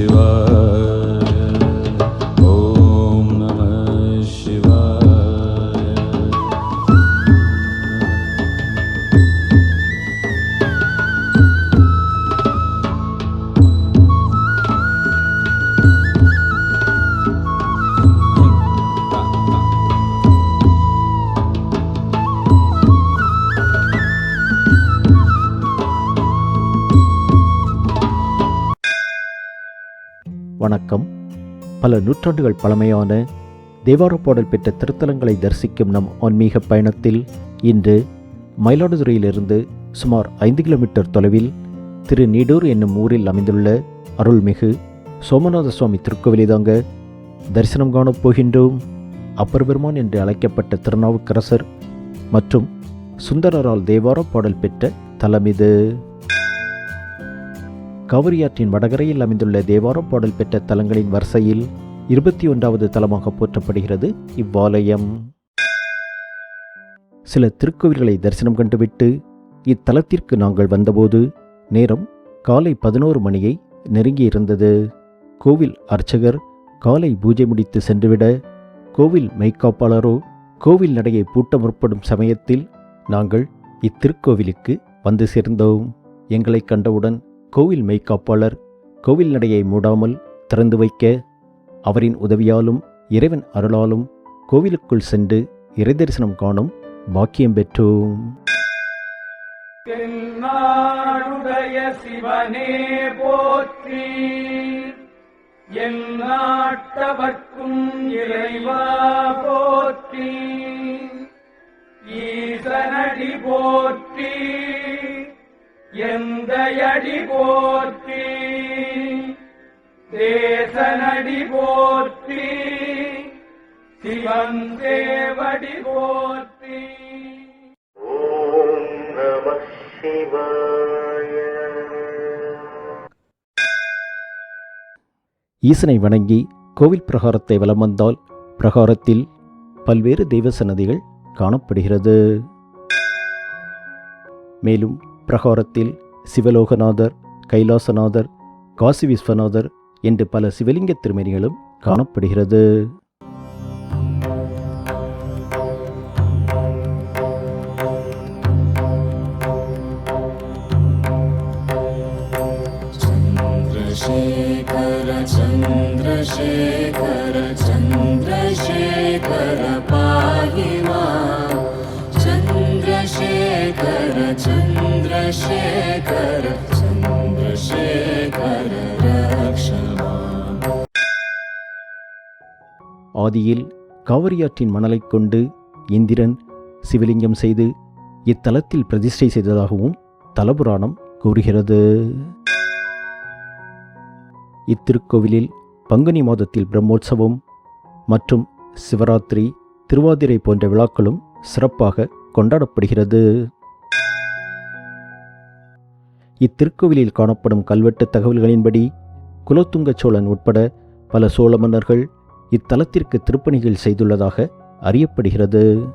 Shiva வணக்கம். பல நூற்றாண்டுகள் பழமையான தேவார பாடல் பெற்ற திருத்தலங்களை தரிசிக்கும் நம் ஆன்மீக பயணத்தில் இன்று மயிலாடுதுறையிலிருந்து சுமார் ஐந்து கிலோமீட்டர் தொலைவில் திரு நீடூர் என்னும் ஊரில் அமைந்துள்ள அருள்மிகு சோமநாத சுவாமி திருக்கோவிலை தாங்க தரிசனம் காணப் போகின்றோம். அப்பர் பெருமான் என்று அழைக்கப்பட்ட திருநாவுக்கரசர் மற்றும் சுந்தரரால் தேவார பாடல் பெற்ற தலம் இது. காவிரியாற்றின் வடகரையில் அமைந்துள்ள தேவாரம் பாடல் பெற்ற தலங்களின் வரிசையில் இருபத்தி ஒன்றாவது தலமாக போற்றப்படுகிறது இவ்வாலயம். சில திருக்கோவில்களை தரிசனம் கண்டுவிட்டு இத்தலத்திற்கு நாங்கள் வந்தபோது நேரம் காலை பதினோரு மணியை நெருங்கியிருந்தது. கோவில் அர்ச்சகர் காலை பூஜை முடித்து சென்றுவிட கோவில் மெய்க்காப்பாளரோ கோவில் நடையை பூட்ட முற்படும் சமயத்தில் நாங்கள் இத்திருக்கோவிலுக்கு வந்து சேர்ந்தோம். எங்களை கண்டவுடன் கோவில் மெய்க்காப்பாளர் கோவில் நடையை மூடாமல் திறந்து வைக்க அவரின் உதவியாலும் இறைவன் அருளாலும் கோவிலுக்குள் சென்று இறை தரிசனம் காணும் பாக்கியம் பெற்றோம். தென்னாடுடைய சிவனே போற்றி என் இறைவா போற்றி ஈசனடி போற்றி. எந்தையடி போற்றி தேசனடி போற்றி சிவன் தேவடி போற்றி. ஓம் நம சிவாய. ஈசனை வணங்கி கோவில் பிரகாரத்தை வலம் வந்தால் பிரகாரத்தில் பல்வேறு தெய்வ சன்னதிகள் காணப்படுகிறது. மேலும் பிரகாரத்தில் சிவலோகநாதர் கைலாசநாதர் காசி விஸ்வநாதர் என்று பல சிவலிங்க திருமேனிகளும் காணப்படுகிறது चन्द्रशेखर चन्द्रशेखर चन्द्रशेखर पाहि माम् चन्द्रशेखर चन्द्रशेखर चन्द्रशेखर रक्ष माम् ஆதியில் காவிரியாற்றின் மணலைக் கொண்டு இந்திரன் சிவலிங்கம் செய்து இத்தலத்தில் பிரதிஷ்டை செய்ததாகவும் தலபுராணம் கூறுகிறது இத்திருக்கோவிலில் பங்குனி மாதத்தில் பிரம்மோற்சவம் மற்றும் சிவராத்திரி திருவாதிரை போன்ற விழாக்களும் சிறப்பாக கொண்டாடப்படுகிறது இத்திருக்கோவிலில் காணப்படும் கல்வெட்டு தகவல்களின்படி குலோத்துங்க சோழன் உட்பட பல சோழ மன்னர்கள் இத்தலத்திற்கு திருப்பணிகள் செய்துள்ளதாக அறியப்படுகிறது.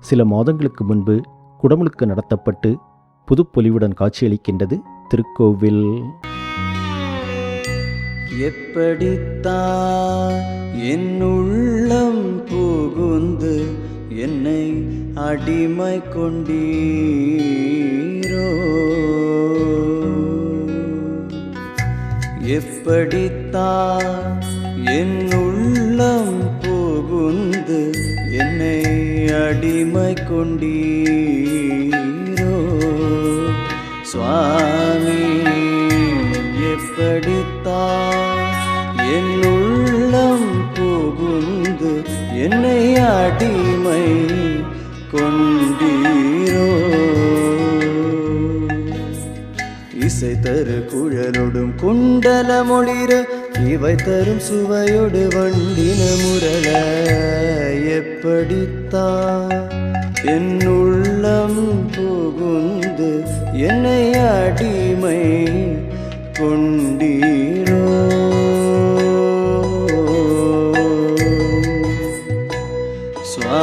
சில மாதங்களுக்கு முன்பு குடமுழுக்கு நடத்தப்பட்டு புதுப்பொலிவுடன் காட்சியளிக்கின்றது திருக்கோவில். எப்படித்தான் என் உள்ளம் புகுந்து என்னை அடிமை கொண்டீரோ? எப்படித்தான் என் உள்ளம் புகுந்து என்னை அடிமை கொண்டீரோ? சுவாமி எப்படித்தான் தரு குழலொடும் குண்டல மொழிர இவை தரும் சுவையொடு வண்டின முரள எப்படித்தான் என் உள்ளம் புகுந்து என்னை அடிமை கொண்டீரோ? சுவா